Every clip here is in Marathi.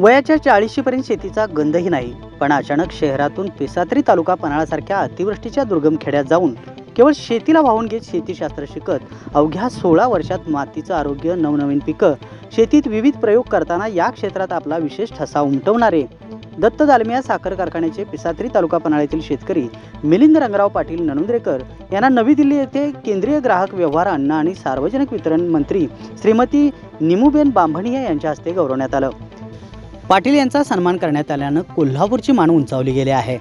वयाच्या चाळीशीपर्यंत शेतीचा गंधही नाही. पण अचानक शहरातून पेसात्री तालुका पन्हाळासारख्या अतिवृष्टीच्या दुर्गम खेड्यात जाऊन केवळ शेतीला वाहून घेत शेतीशास्त्र शिकत अवघ्या सोळा वर्षात मातीचं आरोग्य नवनवीन पिकं शेतीत विविध प्रयोग करताना या क्षेत्रात आपला विशेष ठसा उमटवणारे. दत्त दालमिया साखर कारखान्याचे पिसात्री तालुका पन्हाळ्यातील शेतकरी मिलिंद रंगराव पाटील ननुंद्रेकर यांना नवी दिल्ली येथे केंद्रीय ग्राहक व्यवहार अन्न आणि सार्वजनिक वितरण मंत्री श्रीमती निमुबेन बांभणिया यांच्या हस्ते गौरवण्यात आलं. पाटील यांचा सन्मान करण्यात आल्यानं कोल्हापूरची मान उंचावली गेली आहे.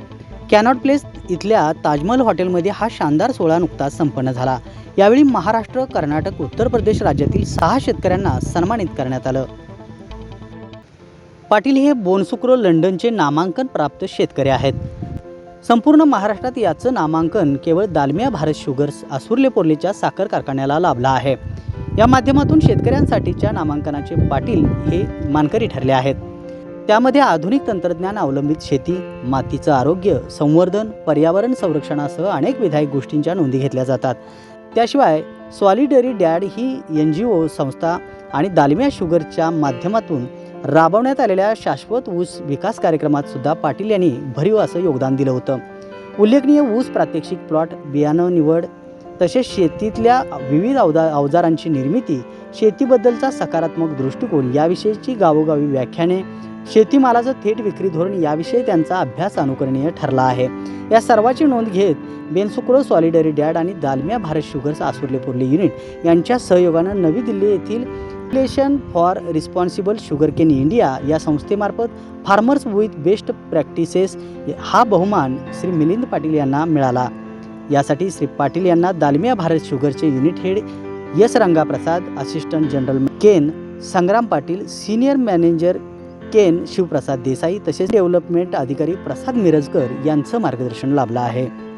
कॅनॉट प्लेस इथल्या ताजमहल हॉटेलमध्ये हा शानदार सोहळा नुकताच संपन्न झाला. यावेळी महाराष्ट्र कर्नाटक उत्तर प्रदेश राज्यातील सहा शेतकऱ्यांना सन्मानित करण्यात आलं. पाटील हे बोनसुक्रो लंडनचे नामांकन प्राप्त शेतकरी आहेत. संपूर्ण महाराष्ट्रात याचं नामांकन केवळ दालमिया भारत शुगर्स आसुर्ले पोर्लेच्या साखर कारखान्याला लाभला आहे. या माध्यमातून शेतकऱ्यांसाठीच्या नामांकनाचे पाटील हे मानकरी ठरले आहेत. त्यामध्ये आधुनिक तंत्रज्ञान अवलंबित शेती मातीचं आरोग्य संवर्धन पर्यावरण संरक्षणासह अनेक विधायक गोष्टींच्या नोंदी घेतल्या जातात. त्याशिवाय सॉलिडरी डॅड ही एन जी ओ संस्था आणि दालमिया शुगरच्या माध्यमातून राबवण्यात आलेल्या शाश्वत ऊस विकास कार्यक्रमात सुद्धा पाटील यांनी भरीव असं योगदान दिलं होतं. उल्लेखनीय ऊस प्रात्यक्षिक प्लॉट बियाणं निवड तसेच शेतीतल्या विविध अवजा अवजारांची निर्मिती शेतीबद्दलचा सकारात्मक दृष्टिकोन याविषयीची गावोगावी व्याख्याने शेतीमालाचं थेट विक्री धोरण याविषयी त्यांचा अभ्यास अनुकरणीय ठरला आहे. या सर्वाची नोंद घेत बेनसुक्रो सॉलिडरी डॅड आणि दालमिया भारत शुगर्स आसुर्ले पुर्ले युनिट यांच्या सहयोगानं नवी दिल्ली येथील प्लेशन for responsible sugar cane India या संस्थेमार्फत फार्मर्स विथ बेस्ट प्रॅक्टिसेस हा बहुमान श्री मिलिंद पाटील यांना मिळाला. यासाठी श्री पाटील यांना Dalmia Bharat शुगरचे unit head S Rangaprasad assistant general cane Sangram Patil senior manager cane Shivprasad Desai तसेच डेव्हलपमेंट अधिकारी प्रसाद मिरजकर यांचं मार्गदर्शन लाभलं आहे.